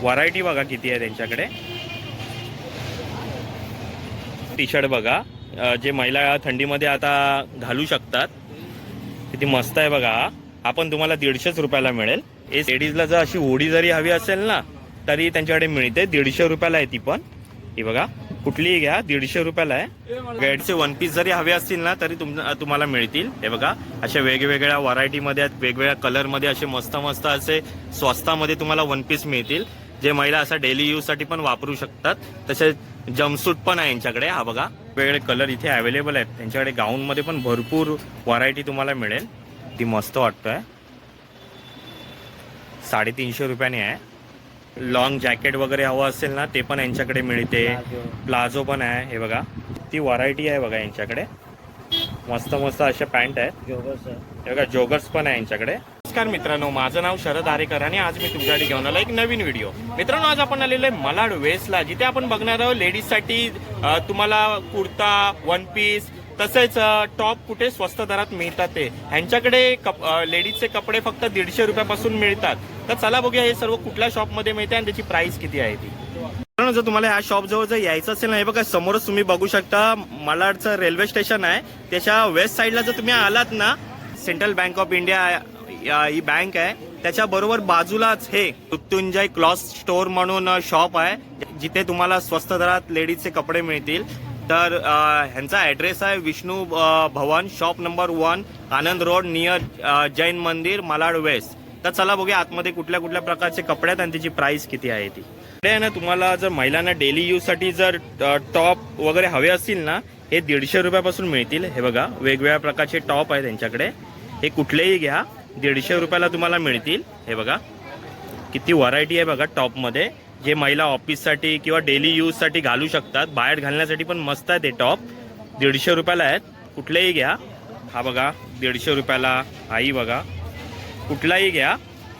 Variety बघा किती आहे त्यांच्याकडे. टी शर्ट बघा जे महिला थंडीमध्ये आता घालू शकतात. किती मस्त आहे बघा. आपण तुम्हाला दीडशेच रुपयाला मिळेल. ए लेडीजला जर अशी ओढी जरी हवी असेल ना तरी त्यांच्याकडे मिळते. दीडशे रुपयाला आहे ती पण. ही बघा. कुठलीही घ्या. दीडशे रुपयाला आहे. गॅडचे वन पीस जरी हवे असतील ना तरी तुम तुम्हाला मिळतील. हे बघा. अशा वेगवेगळ्या व्हरायटीमध्ये वेगवेगळ्या कलरमध्ये असे मस्त मस्त असे स्वस्तामध्ये तुम्हाला वन पीस मिळतील. जे महिला असा डेली यूजसाठी पण वापरू शकतात. तसे जमसूट पण आहे यांच्याकडे. हा बघा वेगवेगळे कलर इथे अवेलेबल आहेत. त्यांच्याकडे गाऊनमध्ये पण भरपूर व्हरायटी तुम्हाला मिळेल. ती मस्त वाटतोय. साडेतीनशे रुपयाने आहे. लॉंग जॅकेट वगैरे हवं असेल ना ते पण यांच्याकडे मिळते. प्लाझो पण आहे हे बघा. ती व्हरायटी आहे बघा यांच्याकडे. मस्त मस्त अशा पॅन्ट आहेत. हे बघा जोगर्स पण आहे यांच्याकडे. नमस्कार मित्रांनो माझं नाव शरद आरेकर आणि आज मी तुमच्यासाठी घेऊन आलो एक नवीन व्हिडिओ. मित्रांनो आज आपण आलेलो आहे मलाड वेस्टला जिथे आपण बघणार आहोत लेडीजसाठी तुम्हाला कुर्ता वन पीस तसेच टॉप कुठे स्वस्त दरात मिळतात ते. ह्यांच्याकडे कप लेडीजचे कपडे फक्त दीडशे रुपयापासून मिळतात. तर चला बघूया हे सर्व कुठल्या शॉपमध्ये मिळते आणि त्याची प्राइस किती आहे ती. मित्रांनो जर तुम्हाला ह्या शॉप जवळ जर यायचं असेल ना हे बघा समोरच तुम्ही बघू शकता मलाडचं रेल्वे स्टेशन आहे. त्याच्या वेस्ट साईडला जर तुम्ही आलात ना सेंट्रल बँक ऑफ इंडिया ही बँक आहे. त्याच्या बरोबर बाजूलाच हे मृत्युंजय क्लॉथ स्टोअर म्हणून शॉप आहे. जिथे तुम्हाला स्वस्त दरात लेडीजचे कपडे मिळतील. तर ह्यांचा ॲड्रेस आहे Vishnu Bhavan shop number one Anand road near Jain Mandir Malad West तर चला बघूया आतमध्ये कुठल्या कुठल्या प्रकारचे कपडे आहेत आणि त्याची प्राइस किती आहे ती. इकडे आहे ना तुम्हाला जर महिलांना डेली यूजसाठी जर टॉप वगैरे हवे असतील ना हे दीडशे रुपयापासून मिळतील. हे बघा वेगवेगळ्या प्रकारचे टॉप आहेत त्यांच्याकडे. हे कुठलेही घ्या. दीडशे रुपयाला तुम्हाला मिळतील. हे बघा. किती व्हरायटी आहे बघा टॉपमध्ये. जे महिला ऑफिससाठी किंवा डेली यूजसाठी घालू शकतात. बाहेर घालण्यासाठी पण मस्त आहे ते टॉप. दीडशे रुपयाला आहेत. कुठलेही घ्या. हा बघा दीडशे रुपयाला. आई बघा. कुठलाही घ्या.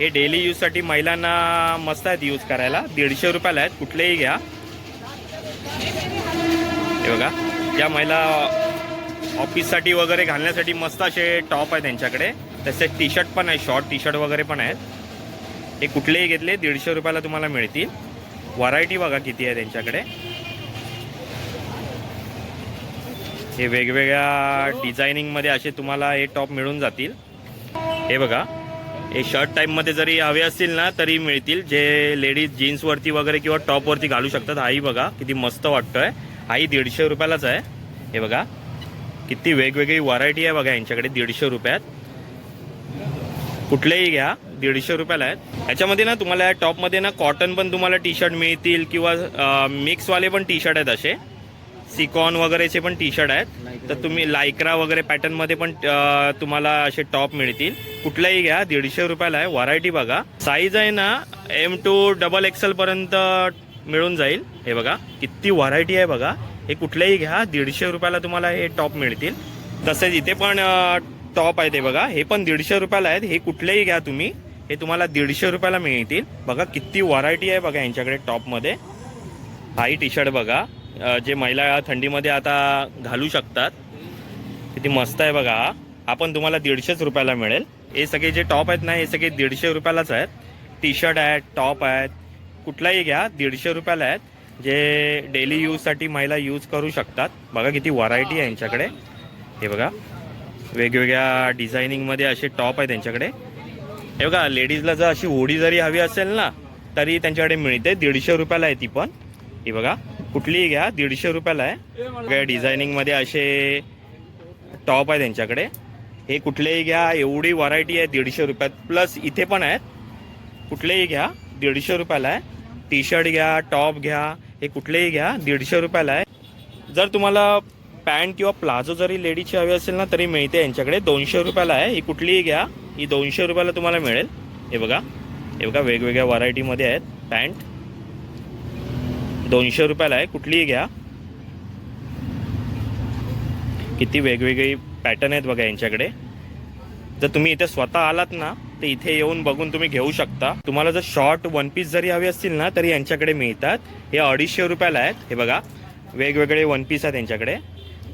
हे डेली यूजसाठी महिलांना मस्त आहेत यूज करायला. दीडशे रुपयाला आहेत. कुठलेही घ्या. हे बघा. ज्या महिला ऑफिससाठी वगैरे घालण्यासाठी मस्त असे टॉप आहेत त्यांच्याकडे. तसेच टी शर्ट पण आहे शॉर्ट टी शर्ट वगैरे पण आहेत. हे कुठलेही घेतले दीडशे रुपयाला तुम्हाला मिळतील. व्हरायटी बघा किती आहे त्यांच्याकडे. हे वेगवेगळ्या डिझायनिंगमध्ये असे तुम्हाला हे टॉप मिळून जातील. हे बघा. हे शर्ट टाईपमध्ये जरी हवे असतील ना तरी मिळतील. जे लेडीज जीन्सवरती वगैरे किंवा टॉपवरती घालू शकतात हाही बघा. किती मस्त वाटतोय. हाही दीडशे रुपयालाच आहे. हे बघा. किती वेगवेगळी व्हरायटी आहे बघा यांच्याकडे दीडशे रुपयात. कुठलेही घ्या. दीडशे रुपयाला आहेत. याच्यामध्ये ना तुम्हाला या टॉपमध्ये ना कॉटन पण तुम्हाला टी शर्ट मिळतील किंवा मिक्सवाले पण टी शर्ट आहेत असे. सिकॉन वगैरेचे पण टी शर्ट आहेत. तर तुम्ही लायक्रा वगैरे पॅटर्नमध्ये पण तुम्हाला असे टॉप मिळतील. कुठलाही घ्या. दीडशे रुपयाला आहे. व्हरायटी बघा. साईज आहे ना एम टू डबल एक्सेल पर्यंत मिळून जाईल. हे बघा. किती व्हरायटी आहे बघा. हे कुठलेही घ्या. दीडशे रुपयाला तुम्हाला हे टॉप मिळतील. तसेच इथे पण टॉप आहे ते बघा. हे पण दीडशे रुपयाला आहेत. हे कुठलेही घ्या तुम्ही. हे तुम्हाला दीडशे रुपयाला मिळतील. बघा किती व्हरायटी आहे बघा यांच्याकडे टॉपमध्ये हाही टी शर्ट बघा. जे महिला थंडीमध्ये आता घालू शकतात. किती मस्त आहे बघा. हा. तुम्हाला दीडशेच रुपयाला मिळेल. हे सगळे जे टॉप आहेत ना हे सगळे दीडशे रुपयालाच आहेत. टी शर्ट आहेत टॉप आहेत. कुठलाही घ्या दीडशे रुपयाला आहेत. जे डेली यूजसाठी महिला यूज करू शकतात. बघा किती व्हरायटी आहे यांच्याकडे. हे बघा. वेगवेगळ्या डिझायनिंगमध्ये असे टॉप आहे त्यांच्याकडे. हे बघा लेडीजला जर अशी ओढी जरी हवी असेल ना तरी त्यांच्याकडे मिळते. दीडशे रुपयाला आहे ती पण. ही बघा कुठलीही घ्या दीडशे रुपयाला आहे. वेगळ्या डिझायनिंगमध्ये असे टॉप आहे त्यांच्याकडे. हे कुठलेही घ्या एवढी व्हरायटी आहे दीडशे रुपयात. प्लस इथे पण आहेत. कुठलेही घ्या दीडशे रुपयाला आहे. टी शर्ट घ्या टॉप घ्या हे कुठलेही घ्या दीडशे रुपयाला आहे. जर तुम्हाला पॅन्ट किंवा प्लाझो जरी लेडीजची हवी असेल ना तरी मिळते. यांच्याकडे दोनशे रुपयाला आहे. ही कुठलीही घ्या. ही दोनशे रुपयाला तुम्हाला मिळेल. हे बघा. हे बघा वेगवेगळ्या व्हरायटीमध्ये आहेत पॅन्ट. दोनशे रुपयाला आहे. कुठलीही घ्या. किती वेगवेगळी पॅटर्न आहेत बघा यांच्याकडे. जर तुम्ही इथे स्वतः आलात ना तर इथे येऊन बघून तुम्ही घेऊ शकता. तुम्हाला जर शॉर्ट वन पीस जरी हवे असतील ना तरी यांच्याकडे मिळतात. हे अडीचशे रुपयाला आहेत. हे बघा. वेगवेगळे वन पीस आहेत यांच्याकडे.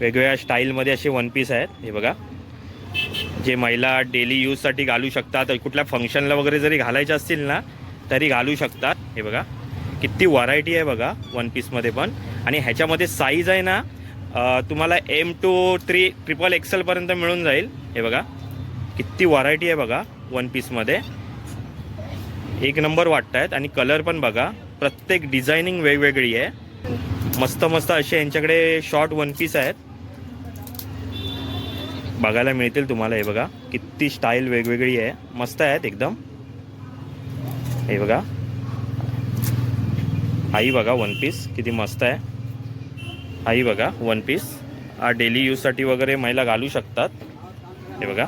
वेगवेगळ्या स्टाईलमध्ये असे वन पीस आहेत. हे बघा. जे महिला डेली यूजसाठी घालू शकतात. कुठल्या फंक्शनला वगैरे जरी घालायचे असतील ना तरी घालू शकतात. हे बघा. किती व्हरायटी आहे बघा वन पीसमध्ये पण. आणि ह्याच्यामध्ये साईज आहे ना तुम्हाला एम टू थ्री ट्रिपल एक्सेलपर्यंत मिळून जाईल. हे बघा. किती व्हरायटी आहे बघा वन पीसमध्ये एक नंबर वाटत आहेत आणि कलर पण बघा. प्रत्येक डिझायनिंग वेगवेगळी आहे. मस्त मस्त असे यांच्याकडे शॉर्ट वन पीस आहेत. बघायला मिळतील तुम्हाला हे बघा. किती स्टाईल वेगवेगळी आहे. मस्त आहेत एकदम. हे बघा. आई बघा वन पीस किती मस्त आहे. आई बघा वन पीस हा डेली यूजसाठी वगैरे महिला घालू शकतात. हे बघा.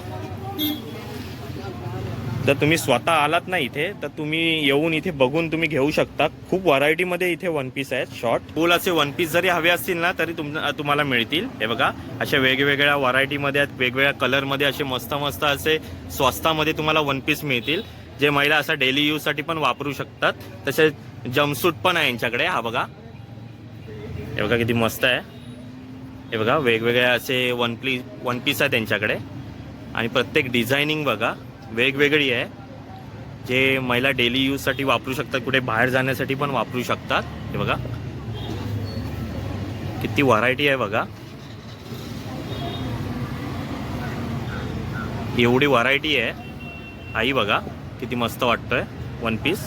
जर तुम्ही स्वतः आलात ना इथे तर तुम्ही येऊन इथे बघून तुम्ही घेऊ शकता. खूप व्हरायटीमध्ये इथे वन पीस आहेत शॉर्ट फुल असे वन पीस जरी हवे असतील ना तरी तुम तुम्हाला मिळतील. हे बघा अशा वेगवेगळ्या व्हरायटीमध्ये आहेत वेगवेगळ्या कलरमध्ये असे मस्त मस्त असे स्वस्तामध्ये तुम्हाला वन पीस मिळतील. जे महिला असा डेली यूजसाठी पण वापरू शकतात. तसेच जमसूट पण आहे यांच्याकडे हा बघा. हे बघा किती मस्त आहे. हे बघा वेगवेगळे असे वन पीस वन पीस आहे त्यांच्याकडे आणि प्रत्येक डिझायनिंग बघा. वेगवेगळी आहे. जे महिला डेली यूजसाठी वापरू शकतात कुठे बाहेर जाण्यासाठी पण वापरू शकतात. हे बघा. किती व्हरायटी आहे बघा. एवढी व्हरायटी आहे. आई बघा किती मस्त वाटतोय. वन पीस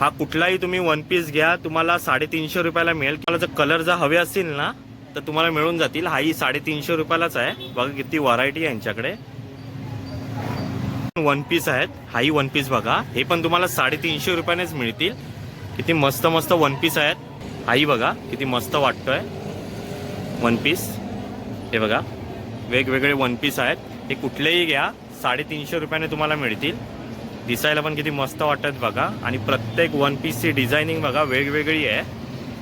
हा कुठलाही तुम्ही वन पीस घ्या तुम्हाला साडेतीनशे रुपयाला मिळेल. तुम्हाला जर कलर जर हवे असतील ना तर तुम्हाला मिळून जातील. हाही साडेतीनशे रुपयालाच आहे. बघा किती व्हरायटी आहे यांच्याकडे. वन पीस आहेत. हाही वन पीस बघा. हे पण तुम्हाला साडेतीनशे रुपयानेच मिळतील. किती मस्त मस्त वन पीस आहेत. हाही बघा किती मस्त वाटतोय. वन पीस हे बघा. वेगवेगळे वन पीस आहेत. हे कुठलेही घ्या. साडेतीनशे रुपयाने तुम्हाला मिळतील. दिसायला पण किती मस्त वाटत बघा. आणि प्रत्येक वन पीसची डिझायनिंग बघा वेगवेगळी आहे.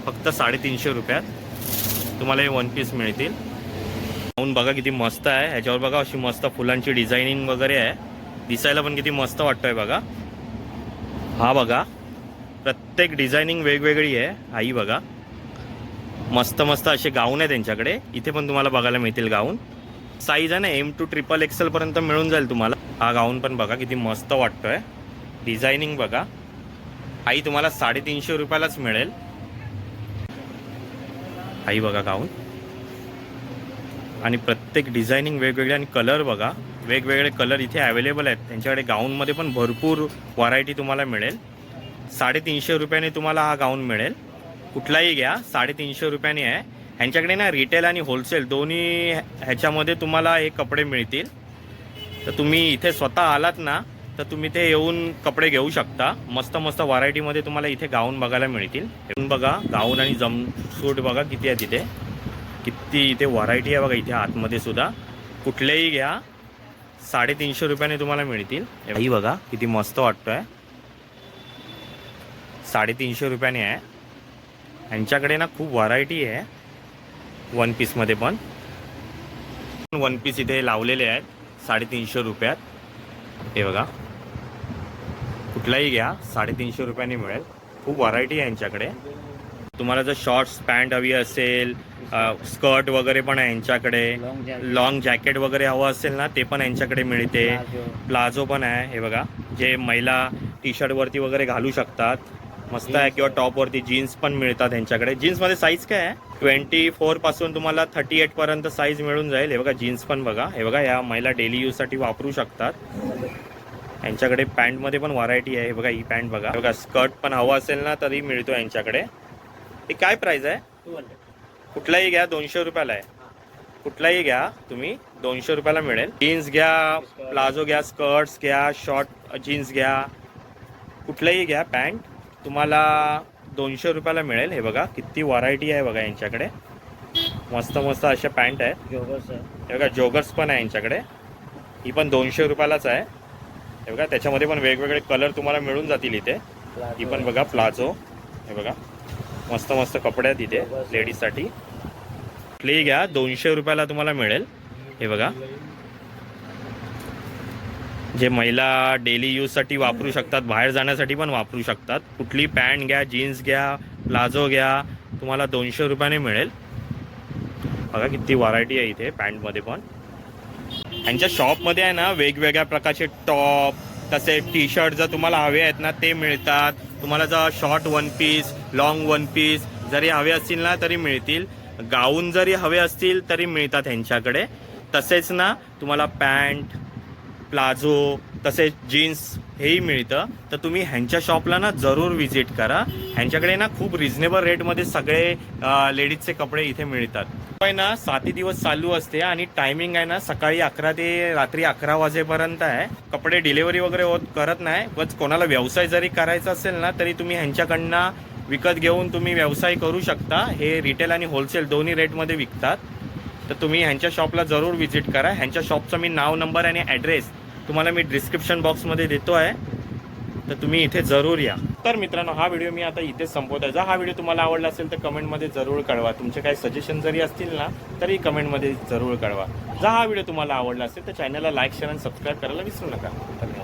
फक्त साडेतीनशे रुपयात. तुम्हाला हे वन पीस मिळतील. पाहून बघा किती मस्त आहे. ह्याच्यावर बघा अशी मस्त फुलांची डिझायनिंग वगैरे आहे. दिसायला पण किती मस्त वाटतोय बघा. हा बघा. प्रत्येक डिझायनिंग वेगवेगळी आहे. आई बघा. मस्त मस्त असे गाऊन आहे त्यांच्याकडे. इथे पण तुम्हाला बघायला मिळतील गाऊन. साईज आहे ना एम टू ट्रिपल एक्सेलपर्यंत मिळून जाईल तुम्हाला. हा गाऊन पण बघा किती मस्त वाटतोय. डिझायनिंग बघा. आई तुम्हाला साडेतीनशे रुपयालाच मिळेल. आई बघा गाऊन. आणि प्रत्येक डिझायनिंग वेगवेगळे आणि कलर बघा वेगवेगळे कलर इथे अवेलेबल आहेत. त्यांच्याकडे गाऊनमध्ये पण भरपूर व्हरायटी तुम्हाला मिळेल. साडेतीनशे रुपयाने तुम्हाला हा गाऊन मिळेल. कुठलाही घ्या साडेतीनशे रुपयाने आहे. ह्यांच्याकडे ना रिटेल आणि होलसेल दोन्ही ह्याच्यामध्ये तुम्हाला हे कपडे मिळतील. तर तुम्ही इथे स्वतः आलात ना तर तुम्ही ते येऊन कपडे घेऊ शकता. मस्त मस्त व्हरायटीमध्ये तुम्हाला इथे गाऊन बघायला मिळतील. येऊन बघा गाऊन आणि जम सूट बघा किती आहे तिथे. किती इथे व्हरायटी आहे बघा इथे आतमध्ये सुद्धा. कुठलेही घ्या. साडेतीनशे रुपयाने तुम्हाला मिळतील. ही बघा किती मस्त वाटतोय. साडेतीनशे रुपयाने आहे. यांच्याकडे ना खूप व्हरायटी आहे. वन पीसमध्ये पण. वन पीस इथे लावलेले आहेत. साडेतीनशे रुपयात. हे बघा. कुठलाही घ्या साडेतीनशे रुपयाने मिळेल. खूप व्हरायटी आहे यांच्याकडे. तुम्हाला जर शॉर्ट्स पॅन्ट हवी असेल स्कर्ट वगैरे पण आहे यांच्याकडे. लॉंग जॅकेट वगैरे हवं असेल ना ते पण यांच्याकडे मिळते. प्लाझो पण आहे हे बघा. जे महिला टी शर्टवरती वगैरे घालू शकतात. मस्त आहे किंवा टॉपवरती जीन्स पण मिळतात यांच्याकडे. जीन्समध्ये साईज काय आहे? ट्वेंटी फोरपासून तुम्हाला थर्टी एट पर्यंत साईज मिळून जाईल. हे बघा जीन्स पण बघा. हे बघा या महिला डेली यूजसाठी वापरू शकतात. यांच्याकडे पॅन्टमध्ये पण व्हरायटी आहे. हे बघा ही पॅन्ट बघा. बघा स्कर्ट पण हवं असेल ना तरी मिळतो यांच्याकडे. हे काय प्राइस आहे? कुठलाही घ्या दोनशे रुपयाला आहे. कुठलाही घ्या तुम्ही दोनशे रुपयाला मिळेल. जीन्स घ्या प्लाझो घ्या स्कर्ट्स घ्या शॉर्ट जीन्स घ्या. कुठलंही घ्या पॅन्ट तुम्हाला दोनशे रुपयाला मिळेल. हे बघा किती व्हरायटी आहे बघा यांच्याकडे. मस्त मस्त अशा पॅन्ट आहेत. जोगर्स हे बघा जोगर्स पण आहे यांच्याकडे. ही पण दोनशे रुपयालाच आहे. हे बघा त्याच्यामध्ये पण वेगवेगळे कलर तुम्हाला मिळून जातील इथे. ही पण बघा प्लाझो हे बघा मस्त मस्त कपडे आहेत इथे लेडीजसाठी कुठलीही घ्या दोनशे रुपयाला तुम्हाला मिळेल. हे बघा. जे महिला डेली यूजसाठी वापरू शकतात बाहेर जाण्यासाठी पण वापरू शकतात. कुठली पॅन्ट घ्या जीन्स घ्या प्लाझो घ्या तुम्हाला दोनशे रुपयाने मिळेल. बघा किती व्हरायटी आहे इथे पॅन्टमध्ये पण. यांच्या शॉपमध्ये आहे ना वेगवेगळ्या प्रकारचे टॉप तसे टी शर्ट जर तुम्हाला हवे आहेत ना ते मिळतात. तुम्हाला जर short one piece long one piece जरी हवे असतील ना तरी मिळतील. गाऊन जरी हवे असतील तरी मिळतात ह्यांच्याकडे. तसेच ना तुम्हाला पॅन्ट प्लाझो तसेच जीन्स हेही मिळतं. तर तुम्ही ह्यांच्या शॉपला ना जरूर व्हिजिट करा. ह्यांच्याकडे ना खूप रिझनेबल रेटमध्ये सगळे लेडीजचे कपडे इथे मिळतात. पण ना साती दिवस चालू असते आणि टायमिंग आहे ना सकाळी अकरा ते रात्री अकरा वाजेपर्यंत आहे. कपडे डिलिव्हरी वगैरे होत करत नाही. बस कोणाला व्यवसाय जरी करायचा असेल ना तरी तुम्ही ह्यांच्याकडनं विकत घेऊन तुम्ही व्यवसाय करू शकता. हे रिटेल आणि होलसेल दोन्ही रेटमध्ये विकतात. तर तुम्ही ह्यांच्या शॉपला जरूर व्हिजिट करा. ह्यांच्या शॉपचं मी नाव नंबर आणि ॲड्रेस तुम्हाला मी डिस्क्रिप्शन बॉक्समध्ये देतो आहे. तर तुम्ही इथे जरूर या. तर मित्रांनो हा व्हिडिओ मी आता इथेच संपवत आहे. जर हा व्हिडिओ तुम्हाला आवडला असेल तर कमेंटमध्ये जरूर कळवा. तुमचे काही सजेशन जरी असतील ना तरी कमेंटमध्ये जरूर कळवा. जर हा व्हिडिओ तुम्हाला आवडला असेल तर चॅनलला लाईक शेअर आणि सबस्क्राईब करायला विसरू नका. धन्यवाद.